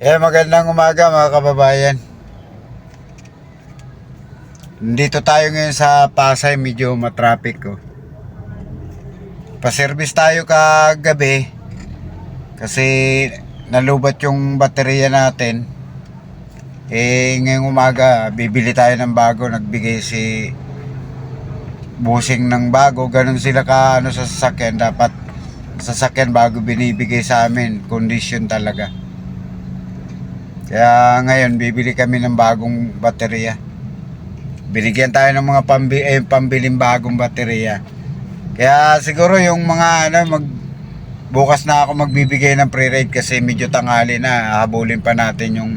Eh, magandang umaga mga kababayan. Dito tayo ngayon sa Pasay, medyo matraffic ko. Pa-service tayo kagabi kasi nalubat yung baterya natin. Eh, ngayong umaga, bibili tayo ng bago. Nagbigay si busing ng bago. Ganun sila ka ano, sa sasakyan. Dapat sasakyan bago binibigay sa amin. Condition talaga. Kaya ngayon, bibili kami ng bagong baterya. Binigyan tayo ng mga pambi eh, pambiling bagong baterya. Kaya siguro yung mga ano, mag bukas na ako magbibigay ng pre-ride kasi medyo tanghali na. Habulin pa natin yung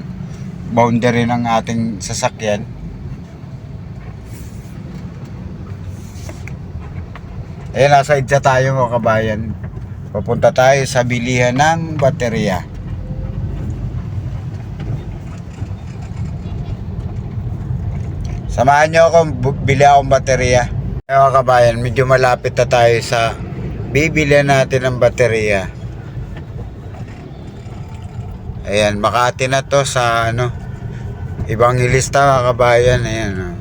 boundary ng ating sasakyan. Ayan, nasa idsa tayo mga kabayan. Papunta tayo sa bilihan ng baterya. Samahan nyo ako, bili akong baterya. Mga kabayan, medyo malapit na tayo sa bibili natin ng baterya. Ayan, Makati na to sa ano, ibang ilista mga kabayan. Ayan, oh.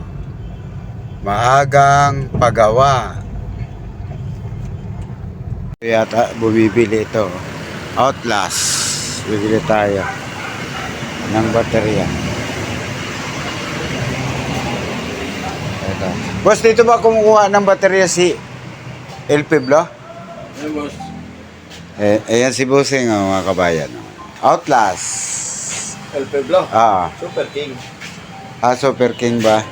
maagang pagawa. Yata bumibili ito. Outlast. Bibili tayo ng baterya. Ito. Boss, dito ba kumukuha ng baterya si El Piblo? Hey, boss. Eh, ayan si Busing, oh, mga kabayan. Outlast. El Pueblo. Ah, Super King. ah, Super King ba?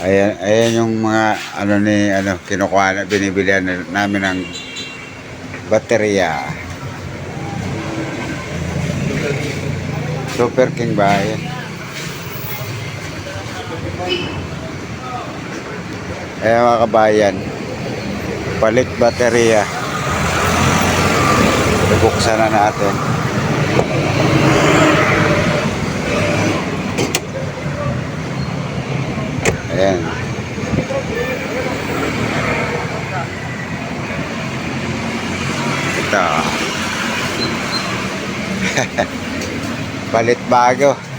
Ayan, ayan yung mga ano ni ano kinukuha na binibilihan na- namin ng baterya. Super King ba? Ayan. Ayan mga kabayan. Palit baterya. Bubuksan na natin. Ayan. Ito. Palit bago.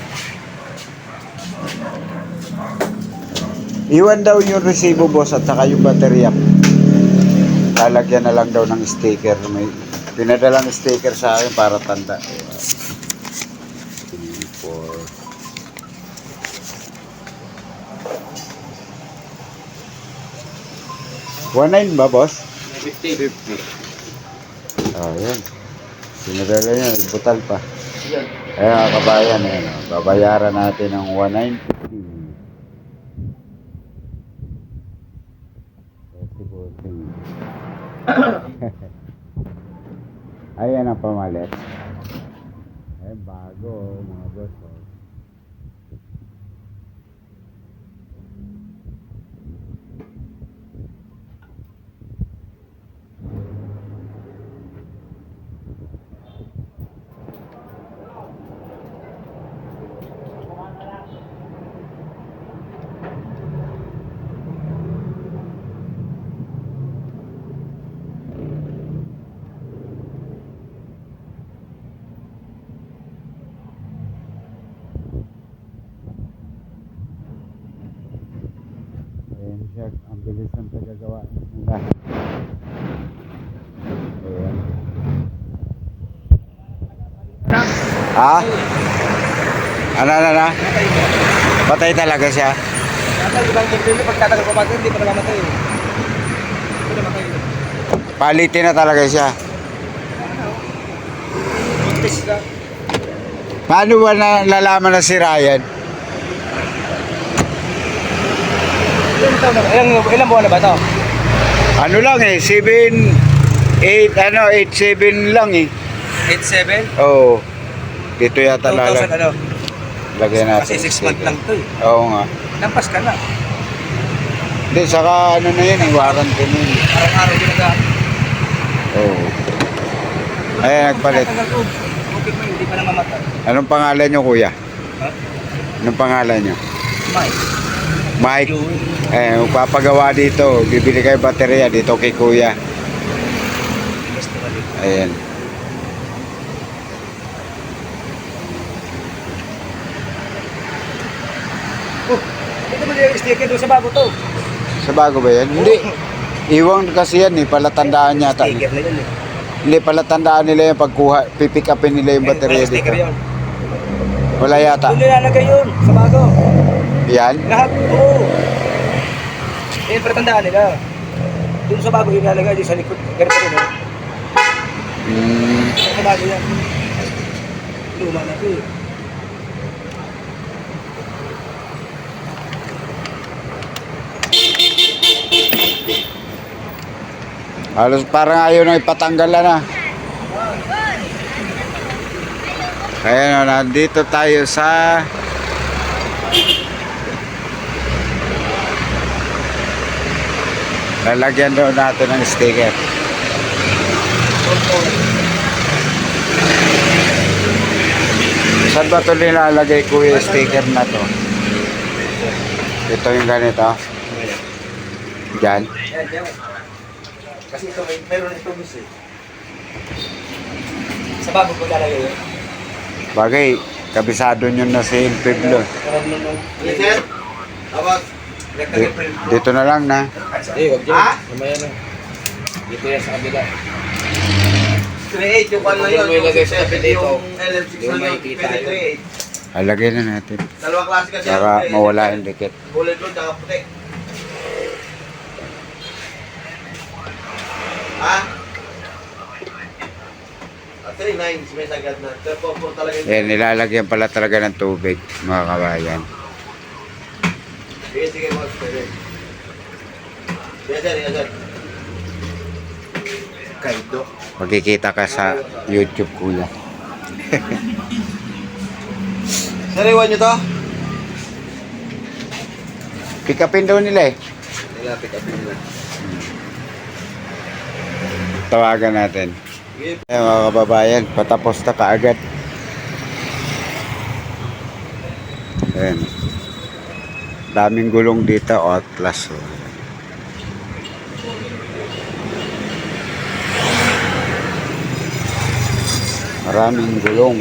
Iwan daw yung resibo boss at saka yung baterya. Lalagyan na lang daw ng sticker. May pinadalang sticker sa akin para tanda. Three, four, 19 ba, boss? 50. 50. Oh, yan. Sinadala niya, butal pa. Yan. Ayan, mga kabayan, ayan, babayaran natin ng 190. Ayan ang pamalit. Ay, bago, mga boss. oh. Ayan siya, ang bilis ng nila. Ayan. Ha? Ano, ano, ano? Patay talaga siya. Natay ibang tingin pag tatagal pa hindi pa namamatay. Palitin na talaga siya. Paano ba na lalaman na si Ryan? Ilang taon na ba? Ilang, ilang buwan na ba ito? Ano lang eh, 7, 8, ano, 8, 7 lang eh. 87? Oo. Dito yata 2000 lalag. ano? Lagyan natin. Kasi 6 month lang ito eh. Oo nga. Lampas ka na. Hindi, saka ano na yun, eh, warranty na yun. Araw-araw ginagamit. Oo. Ayan, nagpalit. Okay pa hindi pa namamatay. Anong pangalan nyo, kuya? Ha? Anong pangalan nyo? Mike. Mike, eh, papagawa dito. Bibili kayo baterya dito kay Kuya. Ayan. Oh, ito mo yung sticker doon sa bago to. Sa ba yan? Hindi. Iwang kasi yan eh, palatandaan yata. Sticker na. Eh. Hindi, palatandaan nila yung pagkuha, pipick upin nila yung baterya dito. Wala yata. Doon nilalagay yun, sa bago. Yan? Lahat, oo. Eh, pretandaan nila. Doon sa bago yung nilalagay, di sa likod. Ganito rin, oh. Hmm. Sa bago yan. Luma na ito eh. Halos parang ayaw na ipatanggal na. Kaya na, nandito tayo sa Lalagyan daw natin ng sticker. Saan ba ito nilalagay ko yung sticker na to? Ito yung ganito. Diyan. Yan, yan. Kasi ito, may, meron ito gusto eh. Sa bago ko lalagay yun. Bagay, kabisado nyo na si nung... Yes, sir. Tawag. Di- Dito na lang na. Eh, wag dyan. Ha? Mamaya na. Dito yan sa kabila. 3.8 yung na yun. Yung lagay sa 6.7 dito, yung LM6 yung na yun. makikita Pwede yun. 3.8. Alagay na natin. Dalawang klase kasi. Para yan, eh. mawala yung dikit. Kulay blue tsaka puti. Ha? Ah, 3.9 may sagad na. Pero po, po talaga yun. Yan, nilalagyan pala talaga ng tubig, mga kabayan. Sige, sige, boss. Pwede. Yes, sir. Yes, sir. Kaido. Magkikita ka sa YouTube, kuya. Sir, iwan nyo to? Pick upin daw nila eh. Nilapit up nila. Tawagan natin. Sige. Ayan, mga kababayan, patapos na kaagad. Ayan. Daming gulong dito, Atlas. Oh. Maraming gulong.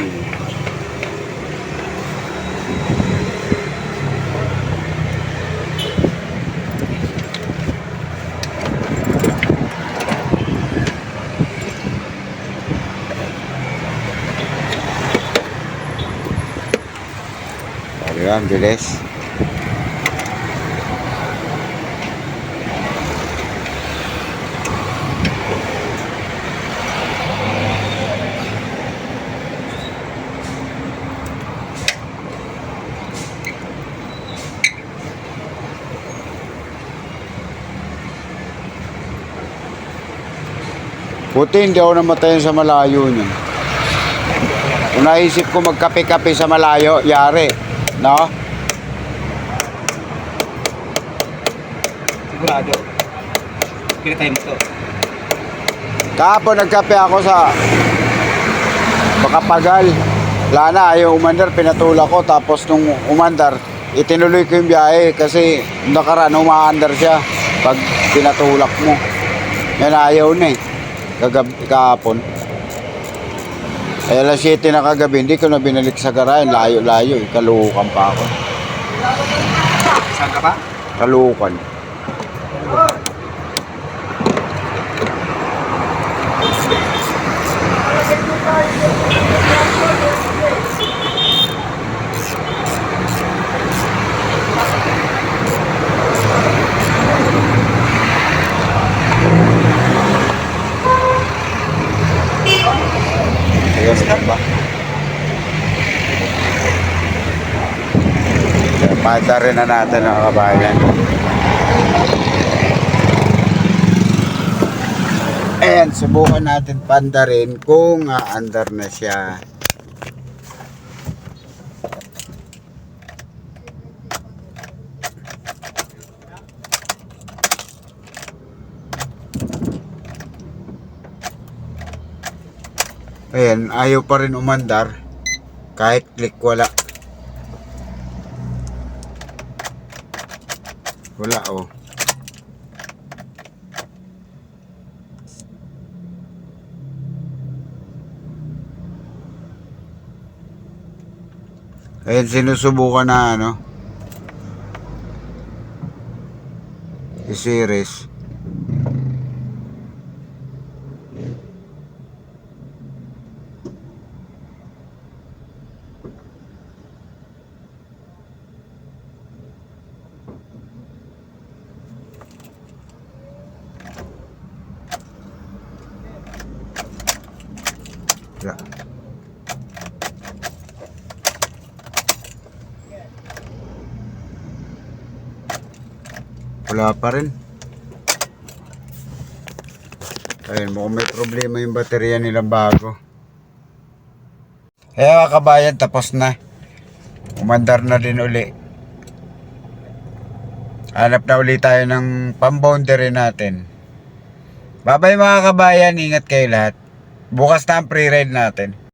Sabi ba, ang bilis. Puti, hindi ako namatayan sa malayo niyan. Kung naisip ko magkape-kape sa malayo, yari. No? Sigurado. Kinatay mo to. Kahapon nagkape ako sa Makapagal. Wala na, ayaw umandar, pinatulak ko. Tapos nung umandar, itinuloy ko yung biyahe kasi nakaraan umaandar siya pag pinatulak mo. Yan ayaw na eh. Kagab kahapon. Ay alas 7 na kagabi, hindi ko na binalik sa garayan. Layo-layo eh. Kaluhukan pa ako. Saan ka pa? Kaluhukan. Ayun, ba? Pata rin na natin mga kabayan. Ayan, subukan natin panda rin kung aandar na siya. Ayan, ayaw pa rin umandar. Kahit click wala. Wala oh. Ayan, sinusubukan na ano. I-series. Wala pa rin. Ayun, mukhang may problema yung baterya nilang bago. Kaya mga kabayan, tapos na. Umandar na din uli. Hanap na uli tayo ng pamboundary natin. Bye-bye mga kabayan, ingat kayo lahat. Bukas na ang pre-ride natin.